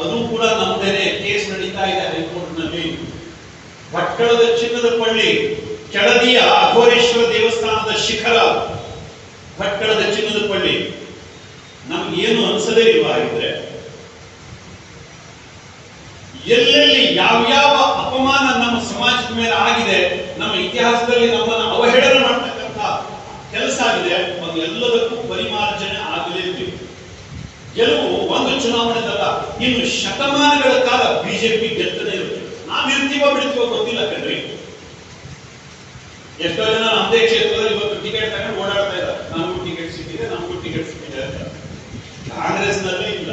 ಅದು ಕೂಡ ನಮ್ಮದೇನೆ ಕೇಸ್ ನಡೀತಾ ಇದೆ ಹೈಕೋರ್ಟ್ನಲ್ಲಿ. ಭಟ್ಕಳದ ಚಿನ್ನದ ಪಳ್ಳಿ ಕೆಳದಿಯ ಅಘೋರೇಶ್ವರ ದೇವಸ್ಥಾನದ ಶಿಖರ, ಭಟ್ಕಳದ ಚಿನ್ನದ ಪಳ್ಳಿ ನಮ್ಗೆ ಏನು ಅನ್ಸದೇ ಇಲ್ವ ಇದ್ರೆ? ಎಲ್ಲೆಲ್ಲಿ ಯಾವ್ಯಾವ ಅಪಮಾನ ನಮ್ಮ ಸಮಾಜದ ಮೇಲೆ ಆಗಿದೆ, ನಮ್ಮ ಇತಿಹಾಸದಲ್ಲಿ ನಮ್ಮನ್ನು ಅವಹೇಳನ ಮಾಡ್ತಕ್ಕಂಥ ಕೆಲಸ ಆಗಿದೆ, ಅದು ಎಲ್ಲದಕ್ಕೂ ಪರಿಮಾರ್ಜನೆ ಆಗಲೇಬೇಕು ಗೆಲುವು ಒಂದು ಚುನಾವಣೆದಲ್ಲ ಇನ್ನು ಶತಮಾನಗಳ ಕಾಲ ಬಿಜೆಪಿ ಗೆಲ್ತದೆ ಇರುತ್ತೆ. ನಾವ್ ಇರ್ತೀವೋ ಬಿಡ್ತೀವೋ ಗೊತ್ತಿಲ್ಲ ಕಣ್ರಿ. ಎಷ್ಟೋ ಜನ ನಮ್ಮದೇ ಕ್ಷೇತ್ರದಲ್ಲಿ ಇವತ್ತು ಟಿಕೆಟ್ ತಗೊಂಡು ಓಡಾಡ್ತಾ ಇದ್ದಾರೆ. ನಮಗೂ ಟಿಕೆಟ್ ಸಿಕ್ಕಿದೆ, ನಮಗೂ ಟಿಕೆಟ್ ಸಿಕ್ಕಿದೆ ಅಂತ. ಕಾಂಗ್ರೆಸ್ನಲ್ಲಿ ಇಲ್ಲ.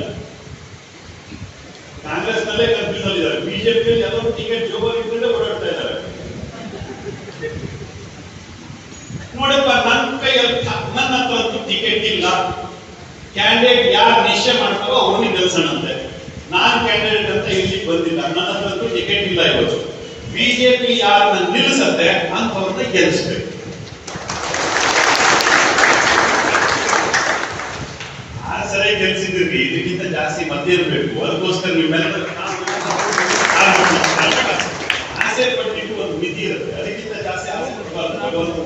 ಕಾಂಗ್ರೆಸ್ನಲ್ಲೇ ಕನ್ಫ್ಯೂಸ್ ಇದ್ದಾರೆ ಬಿಜೆಪಿಯಲ್ಲಿ ಎಲ್ಲರೂ ಟಿಕೆಟ್ ಜೋಬಲ್ಲಿ ಇಟ್ಕೊಂಡೇ ಓಡಾಡ್ತಾ ಇದ್ದಾರೆ. ನೋಡಪ್ಪ ನನ್ನ ಕೈಯಲ್ಲಿ ನನ್ನ ಹತ್ರ ಟಿಕೆಟ್ ಇಲ್ಲ. ಕ್ಯಾಂಡಿಡೇಟ್ ಯಾರು ನಿಶ್ಚಯ ಮಾಡ್ತಾರೋ ಅವ್ರಿಗೆ ಗೆಲ್ಸೋಣಂತೆ ನಾನ್ ಕ್ಯಾಂಡಿಡೇಟ್ ಅಂತ ಇಲ್ಲಿ ಬಂದಿಲ್ಲ ನನ್ನ ಹತ್ರ ಅಂತೂ ಟಿಕೆಟ್ ಇಲ್ಲ ಇವತ್ತು ಬಿಜೆಪಿ ಯಾರನ್ನ ನಿಲ್ಲಿಸತ್ತೆ ಅಂಥವ್ರನ್ನ ಗೆಲ್ಲಿಸ್ಬೇಕು ಆ ಸರಿ ಗೆಲ್ಸಿದ್ರಿ ಇದಕ್ಕಿಂತ ಜಾಸ್ತಿ ಮತ್ತೆ ಇರಬೇಕು ಅದಕ್ಕೋಸ್ಕರ ನೀವೆಲ್ಲ ಆಸೆ ಪಟ್ಟಿಟ್ಟು ಒಂದು ಮಿತಿ ಇರುತ್ತೆ ಅದಕ್ಕಿಂತ ಜಾಸ್ತಿ ಆಸೆ ಪಡಬಾರ್ದು ಭಗವಂತ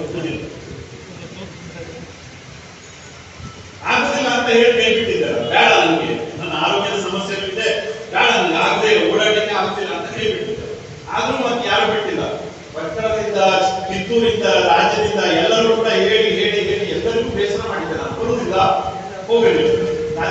ಅಂತ ಹೇಳಿ ಕೈ ಬಿಟ್ಟಿದ್ದಾರೆ ಬೇಡ ನನಗೆ ನನ್ನ ಆರೋಗ್ಯದ ಸಮಸ್ಯೆಗಳಿದೆ ಬೇಡ ನನಗೆ ಆಗದೆ ಓಡಾಡಲಿಕ್ಕೆ ಆಗ್ತಿಲ್ಲ ಅಂತ ಕೈ ಬಿಟ್ಟಿದ್ದಾರೆ ಆದ್ರೂ ಮತ್ತೆ ಯಾರು ಬಿಟ್ಟಿಲ್ಲ. ಪಟ್ಟಣದಿಂದ, ಕಿತ್ತೂರಿಂದ, ರಾಜ್ಯದಿಂದ ಎಲ್ಲರೂ ಕೂಡ ಹೇಳಿ ಹೇಳಿ ಹೇಳಿ ಎಲ್ಲರಿಗೂ ಬೇಸರ ಮಾಡಿದ್ದಾರೆ. ಬರುವುದಿಲ್ಲ. ಹೋಗಲಿ.